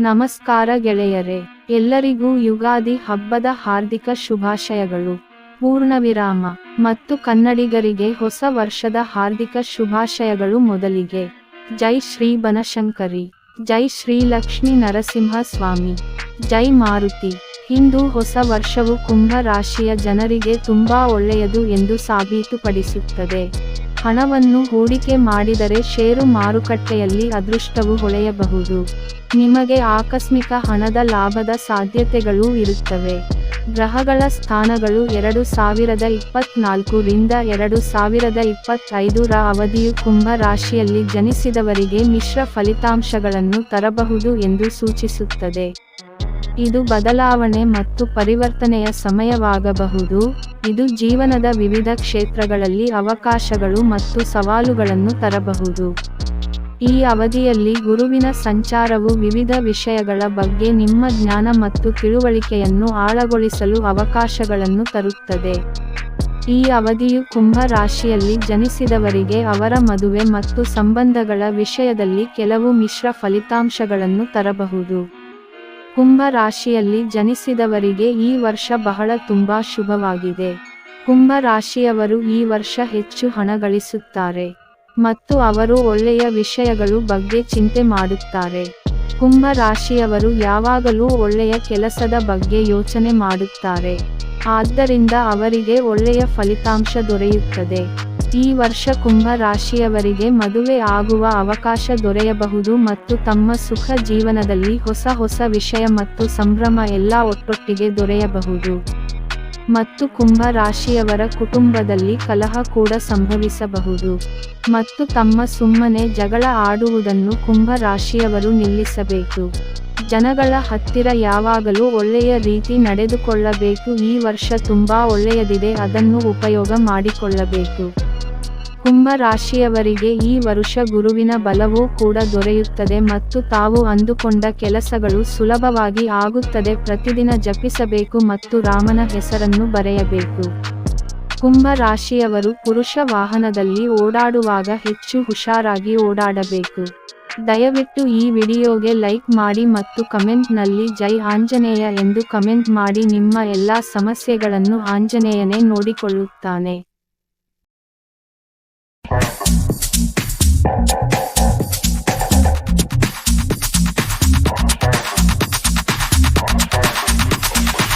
ನಮಸ್ಕಾರ ಗೆಳೆಯರೇ, ಎಲ್ಲರಿಗೂ ಯುಗಾದಿ ಹಬ್ಬದ ಹಾರ್ದಿಕ ಶುಭಾಶಯಗಳು. ಪೂರ್ಣವಿರಾಮ ಮತ್ತು ಕನ್ನಡಿಗರಿಗೆ ಹೊಸ ವರ್ಷದ ಹಾರ್ದಿಕ ಶುಭಾಶಯಗಳು ಮೊದಲಿಗೆ. ಜೈ ಶ್ರೀ ಬನಶಂಕರಿ, ಜೈ ಶ್ರೀ ಲಕ್ಷ್ಮೀ ನರಸಿಂಹ ಸ್ವಾಮಿ, ಜೈ ಮಾರುತಿ. ಇಂದು ಹೊಸ ವರ್ಷವು ಕುಂಭ ರಾಶಿಯ ಜನರಿಗೆ ತುಂಬಾ ಒಳ್ಳೆಯದು ಎಂದು ಸಾಬೀತುಪಡಿಸುತ್ತದೆ. ಹಣವನ್ನು ಹೂಡಿಕೆ ಮಾಡಿದರೆ ಷೇರು ಮಾರುಕಟ್ಟೆಯಲ್ಲಿ ಅದೃಷ್ಟವು ಹೊಳೆಯಬಹುದು. ನಿಮಗೆ ಆಕಸ್ಮಿಕ ಹಣದ ಲಾಭದ ಸಾಧ್ಯತೆಗಳೂ ಇರುತ್ತವೆ. ಗ್ರಹಗಳ ಸ್ಥಾನಗಳು ಎರಡು ಸಾವಿರದ ಇಪ್ಪತ್ನಾಲ್ಕು ರಿಂದ ಎರಡು ಸಾವಿರದ ಇಪ್ಪತ್ತೈದರ ಅವಧಿಯು ಕುಂಭ ರಾಶಿಯಲ್ಲಿ ಜನಿಸಿದವರಿಗೆ ಮಿಶ್ರ ಫಲಿತಾಂಶಗಳನ್ನು ತರಬಹುದು ಎಂದು ಸೂಚಿಸುತ್ತದೆ. ಇದು ಬದಲಾವಣೆ ಮತ್ತು ಪರಿವರ್ತನೆಯ ಸಮಯವಾಗಬಹುದು. ಇದು ಜೀವನದ ವಿವಿಧ ಕ್ಷೇತ್ರಗಳಲ್ಲಿ ಅವಕಾಶಗಳು ಮತ್ತು ಸವಾಲುಗಳನ್ನು ತರಬಹುದು. ಈ ಅವಧಿಯಲ್ಲಿ ಗುರುವಿನ ಸಂಚಾರವು ವಿವಿಧ ವಿಷಯಗಳ ಬಗ್ಗೆ ನಿಮ್ಮ ಜ್ಞಾನ ಮತ್ತು ತಿಳುವಳಿಕೆಯನ್ನು ಆಳಗೊಳಿಸಲು ಅವಕಾಶಗಳನ್ನು ತರುತ್ತದೆ. ಈ ಅವಧಿಯು ಕುಂಭ ರಾಶಿಯಲ್ಲಿ ಜನಿಸಿದವರಿಗೆ ಅವರ ಮದುವೆ ಮತ್ತು ಸಂಬಂಧಗಳ ವಿಷಯದಲ್ಲಿ ಕೆಲವು ಮಿಶ್ರ ಫಲಿತಾಂಶಗಳನ್ನು ತರಬಹುದು. ಕುಂಭ ರಾಶಿಯಲ್ಲಿ ಜನಿಸಿದವರಿಗೆ ಈ ವರ್ಷ ಬಹಳ ತುಂಬಾ ಶುಭವಾಗಿದೆ. ಕುಂಭ ರಾಶಿಯವರು ಈ ವರ್ಷ ಹೆಚ್ಚು ಹಣ ಗಳಿಸುತ್ತಾರೆ. ಮತ್ತು ಅವರು ಒಳ್ಳೆಯ ವಿಷಯಗಳು ಬಗ್ಗೆ ಚಿಂತೆ ಮಾಡುತ್ತಾರೆ. ಕುಂಭ ರಾಶಿಯವರು ಯಾವಾಗಲೂ ಒಳ್ಳೆಯ ಕೆಲಸದ ಬಗ್ಗೆ ಯೋಚನೆ ಮಾಡುತ್ತಾರೆ. ಆದ್ದರಿಂದ ಅವರಿಗೆ ಒಳ್ಳೆಯ ಫಲಿತಾಂಶ ದೊರೆಯುತ್ತದೆ. ಈ ವರ್ಷ ಕುಂಭ ರಾಶಿಯವರಿಗೆ ಮದುವೆ ಆಗುವ ಅವಕಾಶ ದೊರೆಯಬಹುದು ಮತ್ತು ತಮ್ಮ ಸುಖ ಜೀವನದಲ್ಲಿ ಹೊಸ ಹೊಸ ವಿಷಯ ಮತ್ತು ಸಂಭ್ರಮ ಎಲ್ಲ ಒಟ್ಟೊಟ್ಟಿಗೆ ದೊರೆಯಬಹುದು. ಮತ್ತು ಕುಂಭ ರಾಶಿಯವರ ಕುಟುಂಬದಲ್ಲಿ ಕಲಹ ಕೂಡ ಸಂಭವಿಸಬಹುದು. ಮತ್ತು ತಮ್ಮ ಸುಮ್ಮನೆ ಜಗಳ ಆಡುವುದನ್ನು ಕುಂಭ ರಾಶಿಯವರು ನಿಲ್ಲಿಸಬೇಕು. ಜನಗಳ ಹತ್ತಿರ ಯಾವಾಗಲೂ ಒಳ್ಳೆಯ ರೀತಿ ನಡೆದುಕೊಳ್ಳಬೇಕು. ಈ ವರ್ಷ ತುಂಬಾ ಒಳ್ಳೆಯದಿದೆ, ಅದನ್ನು ಉಪಯೋಗ ಮಾಡಿಕೊಳ್ಳಬೇಕು. ಕುಂಭ ರಾಶಿಯವರಿಗೆ ಈ ವರುಷ ಗುರುವಿನ ಬಲವೂ ಕೂಡ ದೊರೆಯುತ್ತದೆ ಮತ್ತು ತಾವು ಅಂದುಕೊಂಡ ಕೆಲಸಗಳು ಸುಲಭವಾಗಿ ಆಗುತ್ತದೆ. ಪ್ರತಿದಿನ ಜಪಿಸಬೇಕು ಮತ್ತು ರಾಮನ ಹೆಸರನ್ನು ಬರೆಯಬೇಕು. ಕುಂಭ ರಾಶಿಯವರು ಪುರುಷ ವಾಹನದಲ್ಲಿ ಓಡಾಡುವಾಗ ಹೆಚ್ಚು ಹುಷಾರಾಗಿ ಓಡಾಡಬೇಕು. ದಯವಿಟ್ಟು ಈ ವಿಡಿಯೋಗೆ ಲೈಕ್ ಮಾಡಿ ಮತ್ತು ಕಮೆಂಟ್ನಲ್ಲಿ ಜೈ ಆಂಜನೇಯ ಎಂದು ಕಮೆಂಟ್ ಮಾಡಿ ನಿಮ್ಮ ಎಲ್ಲಾ ಸಮಸ್ಯೆಗಳನ್ನು ಆಂಜನೇಯನೇ ನೋಡಿಕೊಳ್ಳುತ್ತಾನೆ.